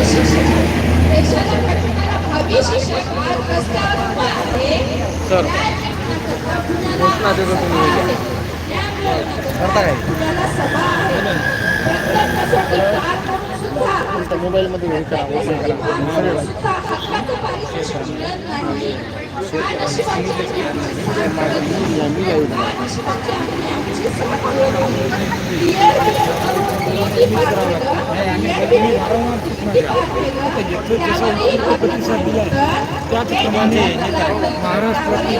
माजी शिक्षक देशाला घडवणारा भावी शिक्षक आज रस्त्यावर उभा आहे सर. घोषणा देतो तुम्ही. करता काय मोबाईलमध्ये हे करा वैसे करा त्याचप्रमाणे महाराष्ट्रातील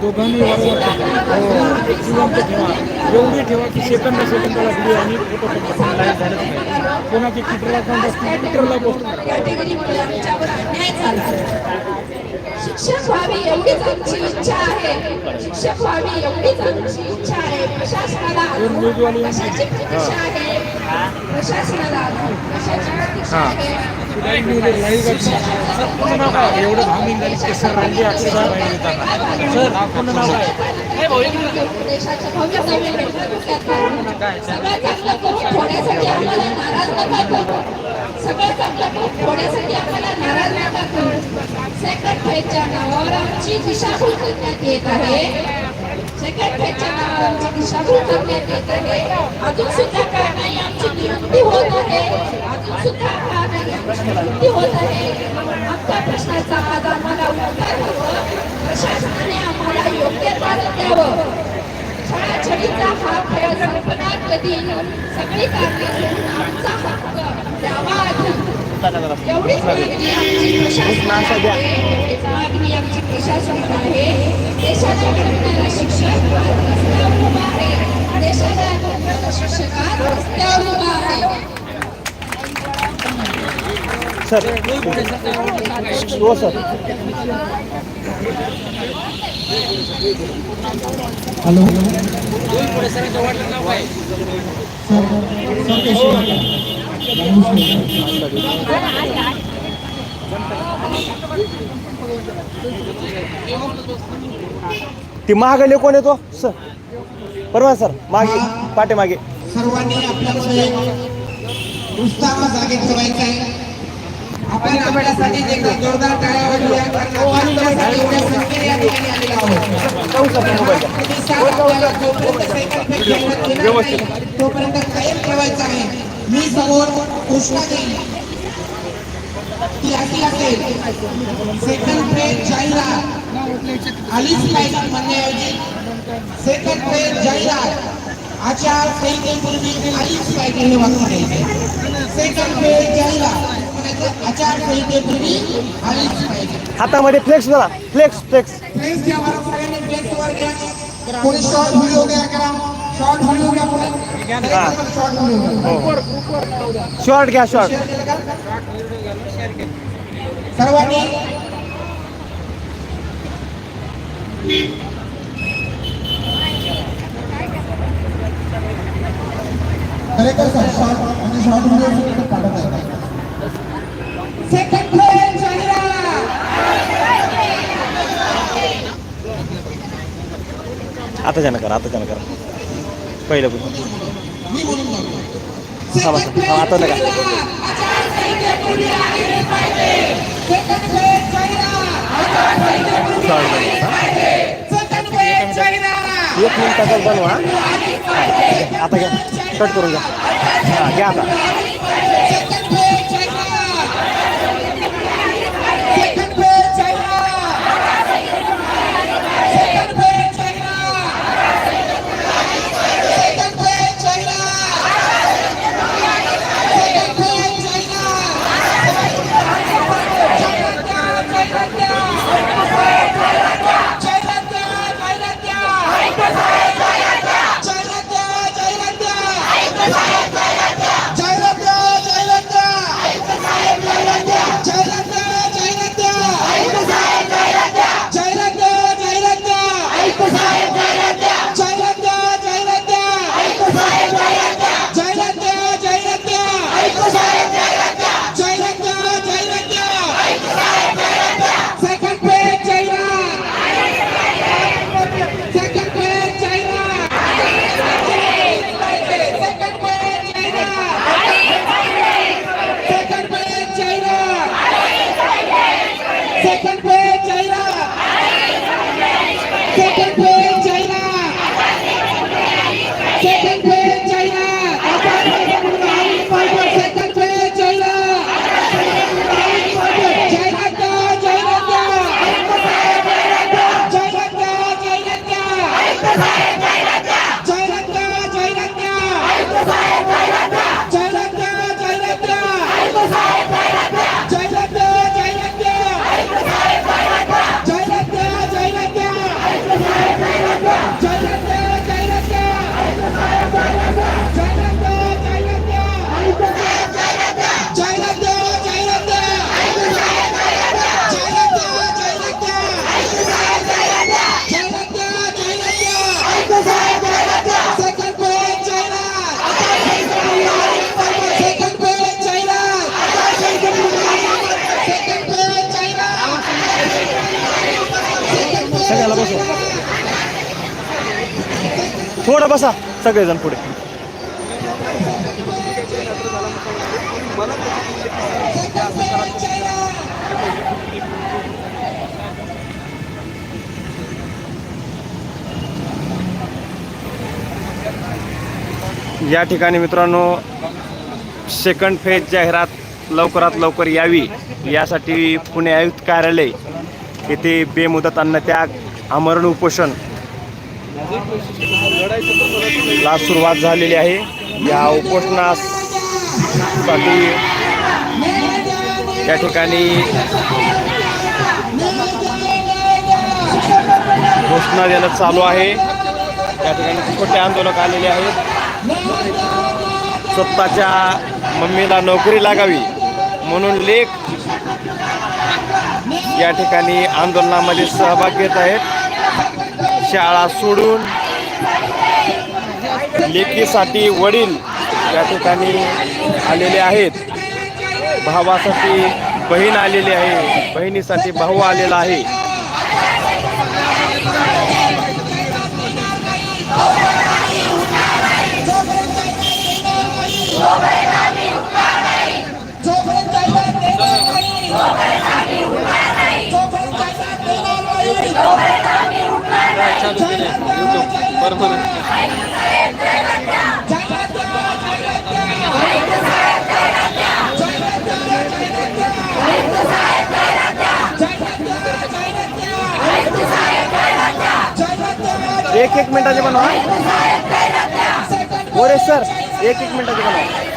दोघांनी वारंवार जिवंत ठेवा एवढी ठेवा की सेकंद सेकंदाला व्हिडिओ आणि फोटो पण लाईव्ह झालंच नाही कोणाचे ट्विटरला असतील ट्विटरला पोस्ट शिक्षक व्हावी एवढीच आमची इच्छा आहे. शिक्षक व्हावी एवढीच आमची इच्छा आहे. प्रशासनाला कशाची प्रतीक्षा आहे. प्रशासनाला पूर्ण नाव काय एवढं रांगे अक्षरशः बाहेर येतात सर पूर्ण नाव काय थोड्यासाठी सेकंड नावावर आमची दिशाभूल करण्यात येत आहे. सेकंड फेजच्या नावावर आमची दिशाभूल करण्यात येत आहे अजून सुद्धा ती होत आहे. अजून सुद्धा का नाही आमची होत आहे. आमच्या प्रश्नाचा आज आम्हाला उत्तर हवं. प्रशासनाने आम्हाला योग्य कारण द्यावं. छळाछळीचा हा खेळ संपणार कधी? सगळी कारणे आमचा हक्क द्यावा आधी. एवढीच मागणी आमची प्रशासन आहे. एवढीच मागणी आमची प्रशासनाला आहे. देशाला घडवणारा शिक्षक आज रस्त्यावर उभा आहे देशाला घडवणारा शिक्षक आज रस्त्यावर उभा आहे सर. हो सर. हॅलो. ती महागले कोण येतो सर. परवा सर. मागे पाटे मागे सर्वांनी आपल्यामध्ये उत्साह जागे ठेवायचा आहे. आपण आपल्यासाठी एकदा जोरदार टाळ्या वाजवूया कारण एवढ्या संख्येने या ठिकाणी आलेलो आहोत जोपर्यंत सेकंड फ़ेज़ जाहिरात येणार नाही, तोपर्यंत कायम ठेवायचा आहे मी समोर घोषणा देईल ती अशी असेल सेकंड फ़ेज़ जाहिरात आलीच पाहिजे म्हणण्याऐवजी सेकंड फ़ेज़ जाहिरात आचार आलीच पाहिजे हे। वाक्य द्यायचे सेकंड फ़ेज़ जाहिरात। पाहिजे हातामध्ये फ्लेक्स जरा फ्लेक्स फ्लेक्स फ्लेक्स घ्या बरं सगळ्यांनी फ्लेक्स वर घ्या कोणी शॉर्ट व्हिडिओ घ्या करा शॉर्ट व्हिडिओ घ्या कोणी शॉर्ट व्हिडिओ शॉर्ट घ्या शॉर्ट सर्वांनी खरेतर सर शॉर्ट आणि शॉर्ट व्हिडिओ आता त्यानं करा आता त्यानं करा. पहिलं पण थांबा, थांबा, आता नका. एक मिनिटाचा बनवा आता घ्या. कट करून घ्या. हां घ्या आता. बसा सगळेजण पुढे. या ठिकाणी मित्रांनो सेकंड फेज जाहिरात लवकरात लवकर यावी. यासाठी पुणे आयुक्त कार्यालय येथे बेमुदत अन्नत्याग आमरण उपोषण ला सुरुवात झालेली आहे. या उपोषणासाठी या ठिकाणी घोषणा देणं चालू आहे. या ठिकाणी छोटे आंदोलक आलेले आहेत. स्वतःच्या मम्मीला नोकरी लागावी म्हणून लेख या ठिकाणी आंदोलनामध्ये सहभाग घेत आहेत शाळा सोडून लेकीसाठी वडील या ठिकाणी आलेले आहेत. भावासाठी बहीण आलेली आहे. बहिणीसाठी भाऊ आलेला आहे. चालू केले युट्यूब परमनंट एक एक मिनटाचे बनवा. गोरे सर एक एक मिनटाचे बनवा.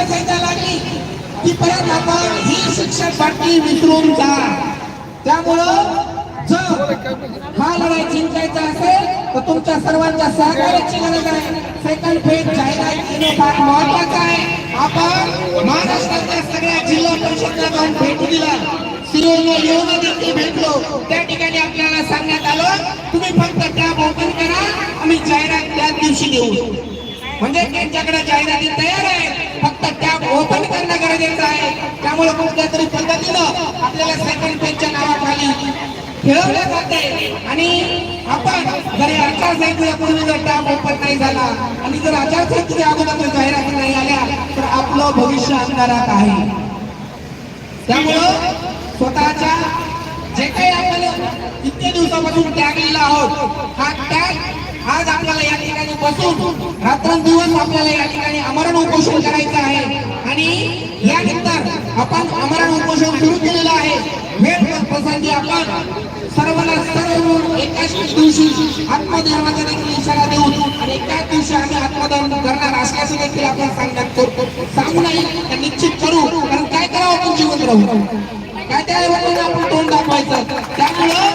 एकदा का लागली की परत आपण ही शिक्षण बातमी विसरून जा. त्यामुळं जर हा लढाई जिंकायचा असेल तर तुमच्या सर्वांच्या सहकार्याची गरज आहे. सेकंड फेज जाहिरात येणे फार महत्वाचं आहे. आपण महाराष्ट्राच्या सगळ्या जिल्हा परिषदला जाऊन भेट दिला. सिरोला येऊन देखील भेटलो. त्या ठिकाणी आपल्याला सांगण्यात आलं तुम्ही फक्त त्या ओपन करा. आम्ही जाहिरात त्याच दिवशी देऊ. म्हणजे त्यांच्याकडे जाहिराती तयार आहे फक्त टॅब ओपन करणं गरजेचं आहे. त्यामुळे कुठल्या तरी पद्धतीनं आपल्याला सेकंड पेजच्या नावाखाली खेळवलं जाते. आणि आपण जर या आचारसंहितेपूर्वी जर टॅब ओपन नाही झाला आणि जर आचारसंहितेच्या अगोदर जाहिराती नाही आल्या तर आपलं भविष्य अंधारात आहे. त्यामुळं स्वतःच्या जे काही आपण इतके दिवसापासून त्यागलेला आहोत हा त्याग आज आपल्याला या ठिकाणी बसून रात्रंदिवस आपल्याला या ठिकाणी अमरण उपोषण करायचं आहे. आणि यानंतर आपण अमरण उपोषण सुरू केलेलं आहे. वेळ प्रसंगी आपण सर्वांना सर्व एकाच दिवशी आत्मधर्माचा देखील इशारा देऊन आणि एकाच दिवशी आम्ही आत्मधर्म करणार असल्याचं देखील आपण सांगण्यात करतो सांगू नाही निश्चित करू. कारण काय करावं आपण जीवन राहू? काय त्या आपण तोंड दाखवायचं. त्यामुळे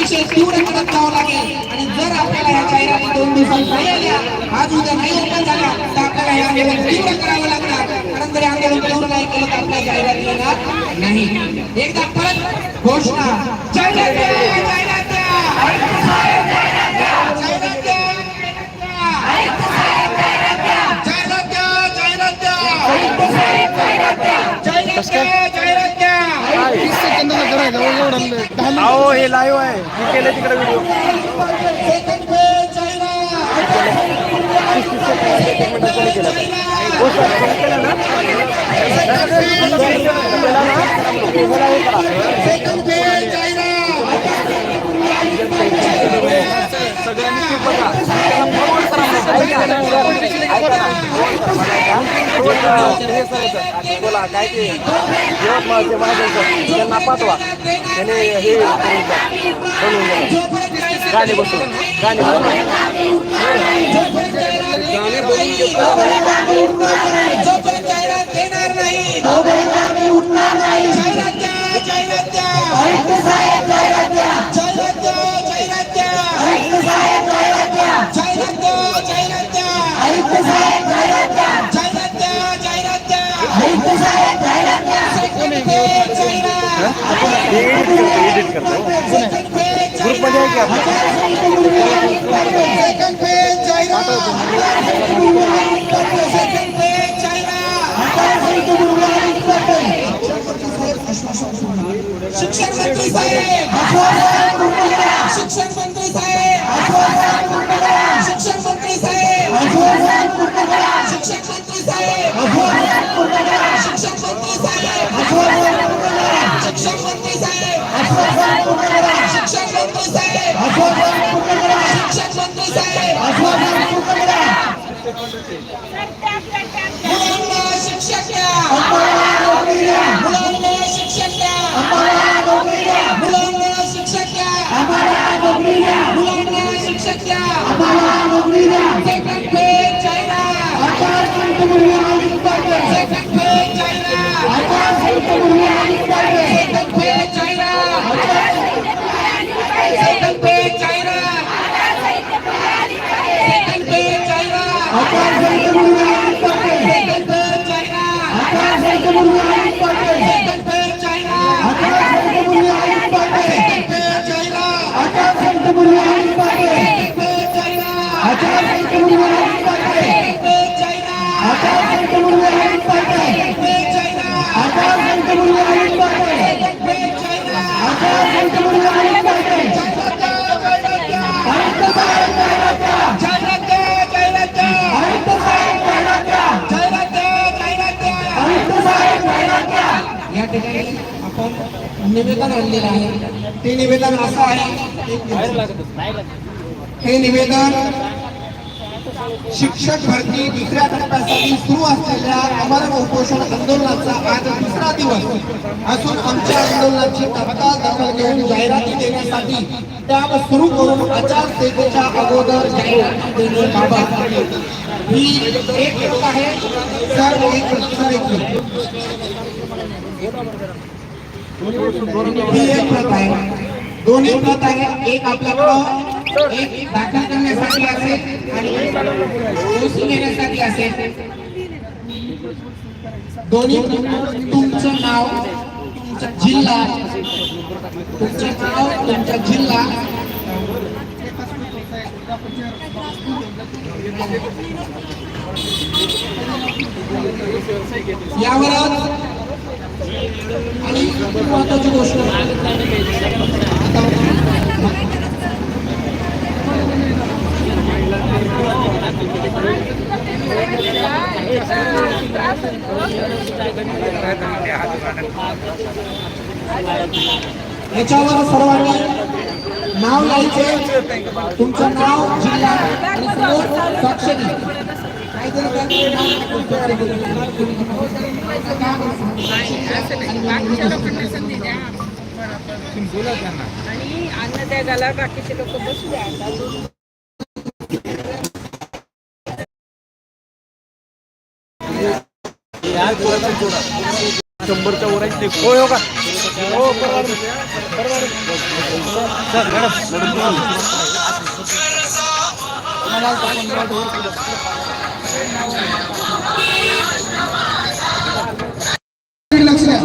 अतिशय तीव्र करत जावं लागेल. आणि जर आपल्याला या जाहिराती दोन दिवसात नाही आल्या आज उद्या नाही ओपन झाल्या तर आपल्याला हे आंदोलन तीव्र करावं लागणार. कारण जर आंदोलन तीव्र नाही केलं तर आपल्या जाहिराती येणार नाही. एकदा परत घोषणा. जाहिरात द्या, जाहिरात द्या. जाहिरात द्या, तीस सेकंदाला करायला एवढा अहो हे लाईव्ह आहे. मी केलं तिकडे व्हिडिओ सगळ्यांनी हे बोला काय ते यवतमाळचे महाजन सर त्यांना पाठवा त्याने हे बनवून गाणे बसून गाणे जोपर्यंत एडिट करतो ग्रुपमध्ये आहे की शिक्षण मंत्री साहेब शिक्षण मंत्री साहेब शिक्षण मंत्री साहेब शिक्षण मंत्री साहेब. शिक्षण मंत्री साहेब शिक्षण मंत्री साहेब शिक्षण मंत्री साहेब शिक्षण मंत्री साहेब मुलांना शिक्षक द्या मुलांना शिक्षक द्या मुलांना शिक्षक द्या मुलांना शिक्षक द्या सेकंड सेकंड निवेदन असं आहे. हे निवेदन शिक्षक भरती दुसऱ्या टप्प्यासाठी सुरू असलेल्या अमर उपोषण आंदोलनाचा आज दुसरा दिवस असून आमच्या आंदोलनाची तत्काळ दखल घेऊन जाहिराती देण्यासाठी त्या सुरू करून आचारसंहितेच्या अगोदर जाहिराती देण्याबाबत ही एक आहे. सर एक प्रश्न एक ही एक प्रत आहे. दोन्ही प्रत आहे. एक आपल्याकडं एक दाखल करण्यासाठी असेल आणि ओसी घेण्यासाठी असेल. दोन्ही तुमचं नाव तुमचा जिल्हा तुमचं नाव तुमचा जिल्हा. यावरच आणि महत्वाची गोष्ट याच्यावर सर्वांनी नाव लिहायचे. तुमचं नाव जिल्हा आणि बाकीच्या लोकांना संधी बाकीचे लोक बसू द्या शंभरच्या वर आहे होय हो का? हो मॅडम मॅडम लक्ष द्या.